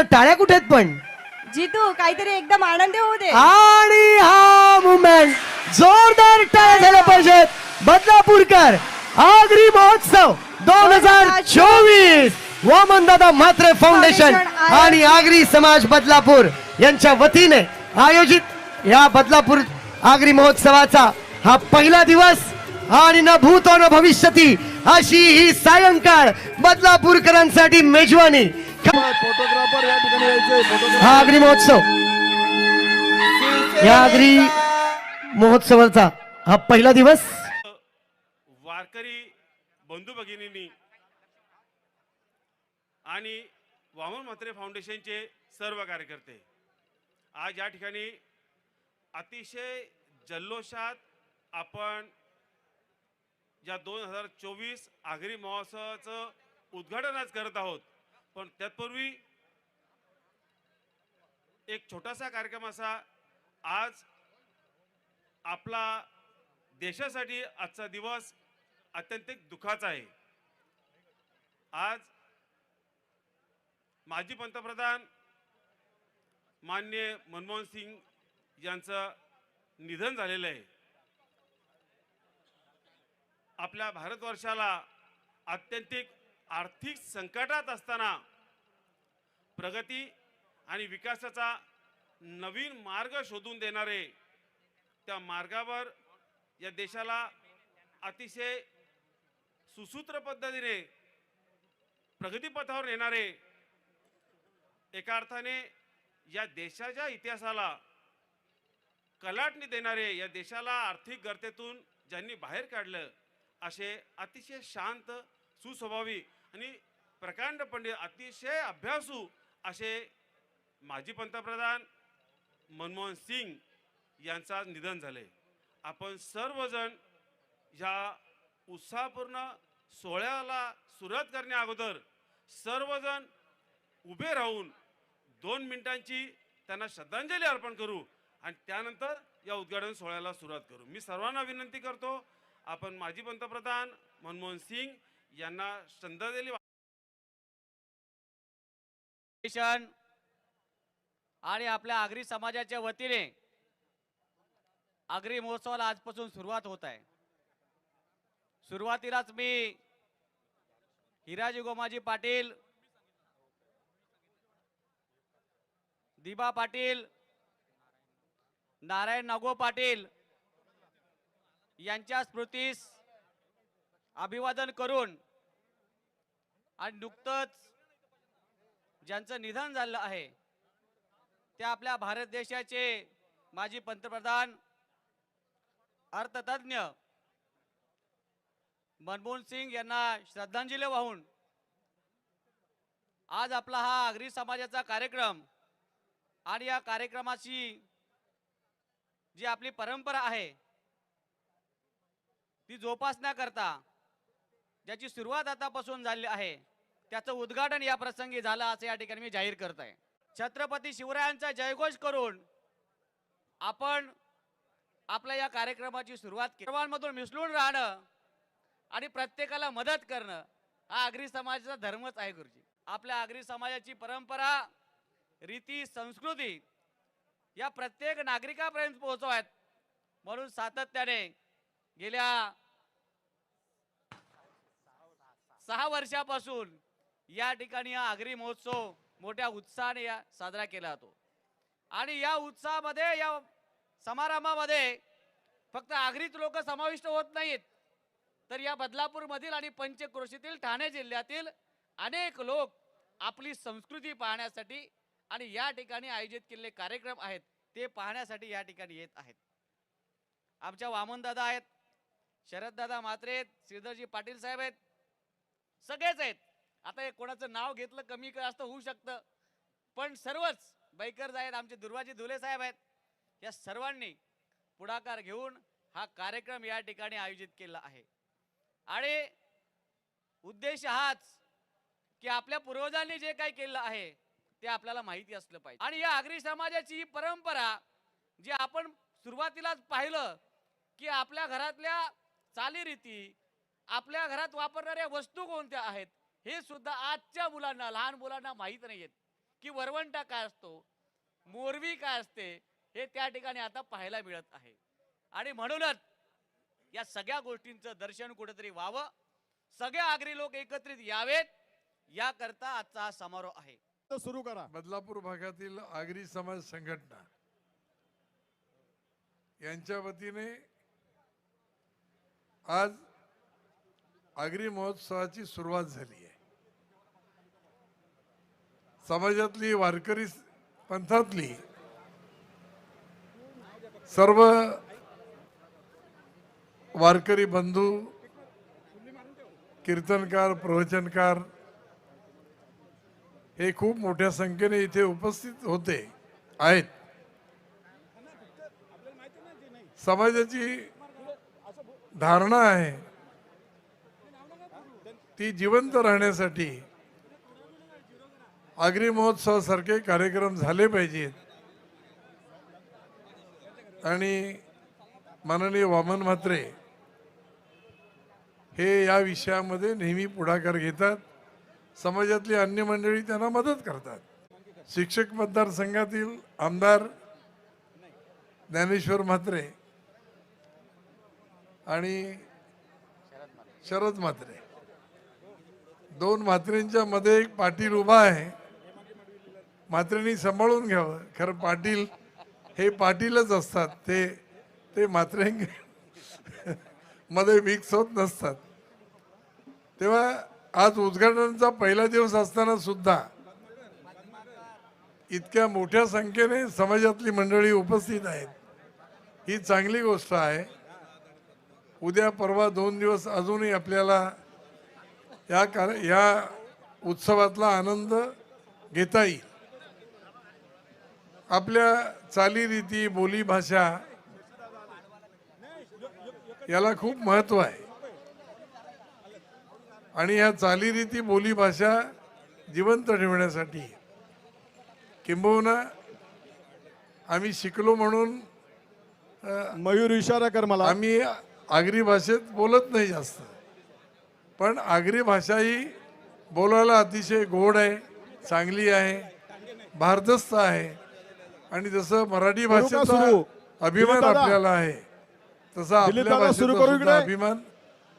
तर टाळ्या कुठे आहेत पण? जितू काहीतरी एकदम आनंदी होऊ दे. आणि हा मुवमेंट जोरदार टाळ्या झाल्या पाहिजेत. बदलापूरकर आगरी महोत्सव दोन हजार चोवीस. वामन दादा म्हात्रे फाउंडेशन फाउंडेशन आणि आगरी समाज बदलापूर यांच्या वतीने आयोजित या बदलापूर आगरी महोत्सवाचा हा पहिला दिवस आणि न भूतो न भविष्यती अशी ही सायंकाळ बदलापूरकरांसाठी मेजवानी फोटोग्राफर या ठिकाणी यायचे फोटोग्राफर हा आगरी महोत्सव. या आगरी महोत्सवाचा हा पहिला दिवस. वारकरी बंधू भगिनींनी आणि वामन म्हात्रे फाउंडेशनचे सर्व कार्यकर्ते आज या ठिकाणी अतिशय जल्लोषात आपण या दोन हजार चोवीस आगरी महोत्सवाचं उद्घाटन आज करत आहोत पण तत्पूर्वी एक छोटासा कार्यक्रम असा आज आपला देशासाठी आजचा दिवस अत्यंत दुःखाचा आहे. आज माजी पंतप्रधान मान्य मनमोहन सिंग यांचं निधन झालेलं आहे. आपल्या भारतवर्षाला अत्यंतिक आर्थिक संकटात असताना प्रगती आणि विकासाचा नवीन मार्ग शोधून देणारे त्या मार्गावर या देशाला अतिशय सुसूत्र पद्धतीने प्रगतीपथावर नेणारे एका अर्थाने या देशाच्या इतिहासाला कलाटणी देणारे या देशाला आर्थिक गर्तेतून ज्यांनी बाहेर काढलं असे अतिशय शांत सुस्वभावी आणि प्रकांड पंडित अतिशय अभ्यासू असे माजी पंतप्रधान मनमोहन सिंग यांचा निधन झाले. आपण सर्वजण ह्या उत्साहपूर्ण सोहळ्याला सुरुवात करण्या अगोदर सर्वजण उभे राहून दोन मिनिटांची त्यांना श्रद्धांजली अर्पण करू आणि त्यानंतर या उद्घाटन सोहळ्याला सुरुवात करू. मी सर्वांना विनंती करतो आपण माजी पंतप्रधान मनमोहन सिंग यांना श्रद्धांजली आणि आपल्या आगरी समाजाच्या वतीने आगरी महोत्सवाला आजपासून सुरुवात होत आहे. सुरुवातीलाच मी हिराजी गोमाजी पाटील दिबा पाटील नारायण नागो पाटील यांच्या स्मृतीस अभिवादन करून आणि नुकतंच ज्यांचं निधन झालं आहे ते आपल्या भारत देशाचे माजी पंतप्रधान अर्थतज्ञ मनमोहन सिंग यांना श्रद्धांजली वाहून आज आपला हा आगरी समाजाचा कार्यक्रम आणि या कार्यक्रमाची जी आपली परंपरा आहे ती जोपासण्याकरता त्याची सुरुवात आतापासून झाली आहे. त्याचं उद्घाटन या प्रसंगी झालं असं या ठिकाणी मी जाहीर करत आहे छत्रपती शिवरायांचा जयघोष करून आपण आपल्या या कार्यक्रमाची सुरुवात सर्वांमधून मिसळून राहणं आणि प्रत्येकाला मदत करणं हा आगरी समाजाचा धर्मच आहे गुरुजी. आपल्या आगरी समाजाची परंपरा रीती संस्कृती या प्रत्येक नागरिकापर्यंत पोहोचवायत म्हणून सातत्याने गेल्या सहा वर्षापासून या ठिकाणी हा आगरी महोत्सव मोठ्या उत्साहाने या साजरा केला जातो. आणि या उत्साहामध्ये या समारंभामध्ये फक्त आगरीत लोक समाविष्ट होत नाहीत. तर या बदलापूरमधील आणि पंचक्रोशीतील ठाणे जिल्ह्यातील अनेक लोक आपली संस्कृती पाहण्यासाठी आणि या ठिकाणी आयोजित केलेले कार्यक्रम आहेत ते पाहण्यासाठी या ठिकाणी येत आहेत. आमच्या वामनदादा आहेत शरददादा म्हात्रे आहेत श्रीधरजी पाटील साहेब आहेत सगळेच आहेत. आता हे कोणाचं नाव घेतलं कमी जास्त होऊ शकतं. पण सर्वच बाईकर्स आहेत आमचे दुर्वाजी धुले साहेब आहेत. या सर्वांनी पुढाकार घेऊन हा कार्यक्रम या ठिकाणी आयोजित केला आहे. आणि उद्देश हाच की आपल्या पूर्वजांनी जे काही केलं आहे ते आपल्याला माहिती असलं पाहिजे. आणि या आगरी समाजाची ही परंपरा जी आपण सुरुवातीलाच पाहिलं की आपल्या घरातल्या चालीरीती आपल्या घरात वापरणाऱ्या वस्तू कोणत्या आहेत? हे सुद्धा आजच्या मुलांना लहान मुलांना माहीत नाहीयेत. की वरवंटा काय असतो? मोरवी काय असते? हे त्या ठिकाणी आता पाहायला मिळत आहे. आणि म्हणूनच या सगळ्या गोष्टींचं दर्शन कुठेतरी व्हावं. सगळे आगरी लोक एकत्रित यावेत. याकरता आजचा हा समारोह आहे. तर सुरू करा. बदलापूर भागातील आगरी समाज संघटना यांच्या वतीने आज आगरी महोत्सवाची सुरुवात झाली आहे. समाजातली वारकरी पंथातली सर्व वारकरी बंधू कीर्तनकार प्रवचनकार हे खूप मोठ्या संख्येने इथे उपस्थित होते आहेत. समाजाची धारणा आहे ती जिवंत राहण्यासाठी आगरी महोत्सवासारखे कार्यक्रम झाले पाहिजेत. आणि माननीय वामन म्हात्रे हे या विषयामध्ये नेहमी पुढाकार घेतात. समाजातली अन्य मंडळी त्यांना मदत करतात. शिक्षक मतदारसंघातील आमदार ज्ञानेश्वर म्हात्रे आणि शरद म्हात्रे. दोन म्हात्रेंच्या मध्ये एक पाटील उभा आहे. मात्रेंनी सांभाळून घ्यावं. खरं पाटील हे पाटीलच असतात. ते ते म्हात्रे मध्ये मिक्स होत नसतात. तेव्हा आज उद्घाटनाचा पहिला दिवस असताना सुद्धा इतक्या मोठ्या संख्येने समाजातली मंडळी उपस्थित आहेत. ही चांगली गोष्ट आहे. उद्या परवा दोन दिवस अजूनही आपल्याला या कार या उत्सवातला आनंद घेता येईल. आपल्या चालीरीती बोलीभाषा याला खूप महत्त्व आहे. आणि या चालीरीती बोलीभाषा जिवंत ठेवण्यासाठी किंबहुना आम्ही शिकलो म्हणून मयूर इशारा कर मला. आम्ही आगरी भाषेत बोलत नाही जास्त. पण आगरी भाषा ही बोलायला अतिशय गोड आहे चांगली आहे भारदस्त आहे आणि जसं मराठी भाषेचा? अभिमान? आपल्याला आहे तसा आपल्या भाषेचा? अभिमान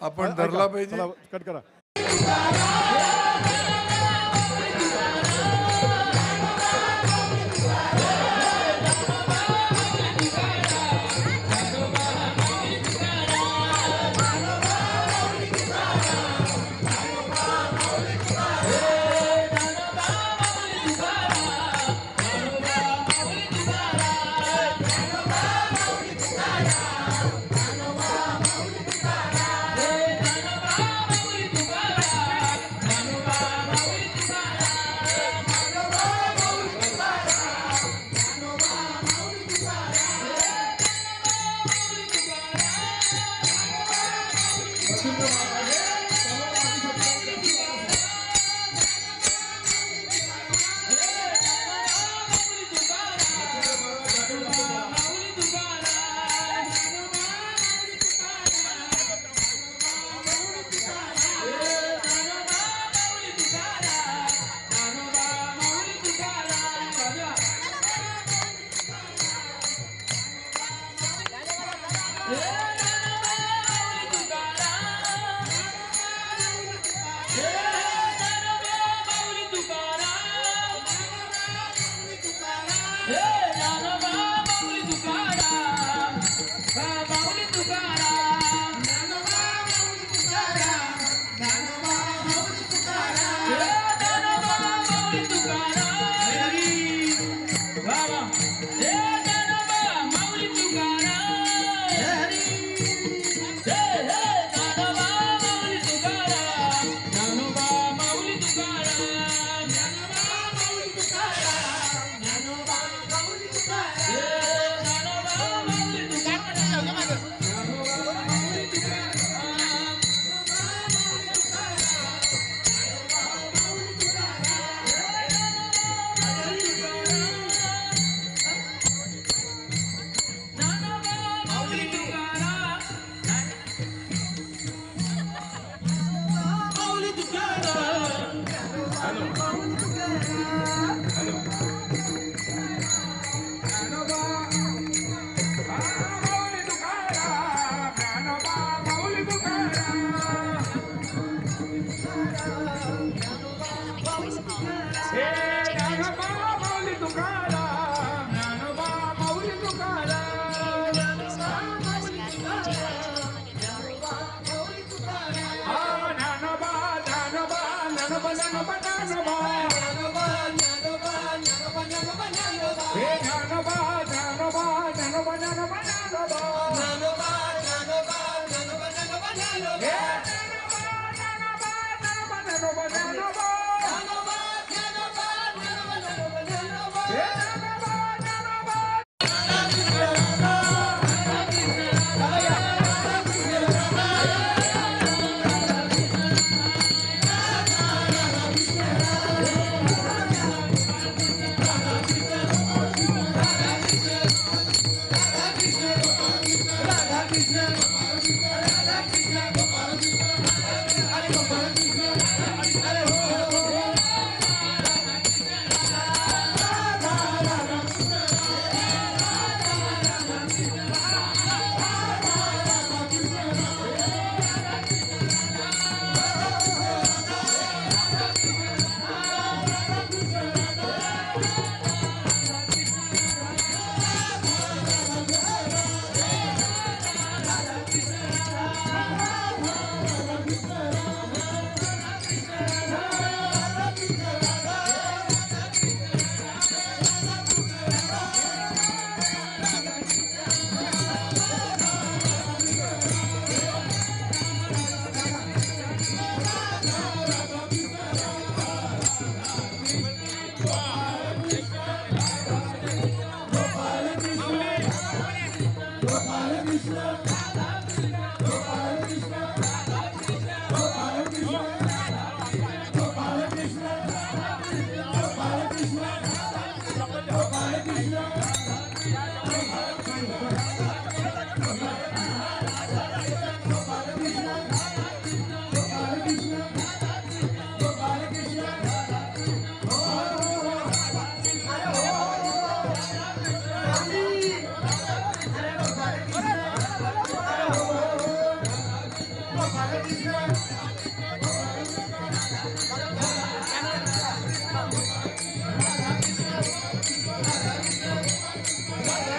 आपण धरला पाहिजे Yeah.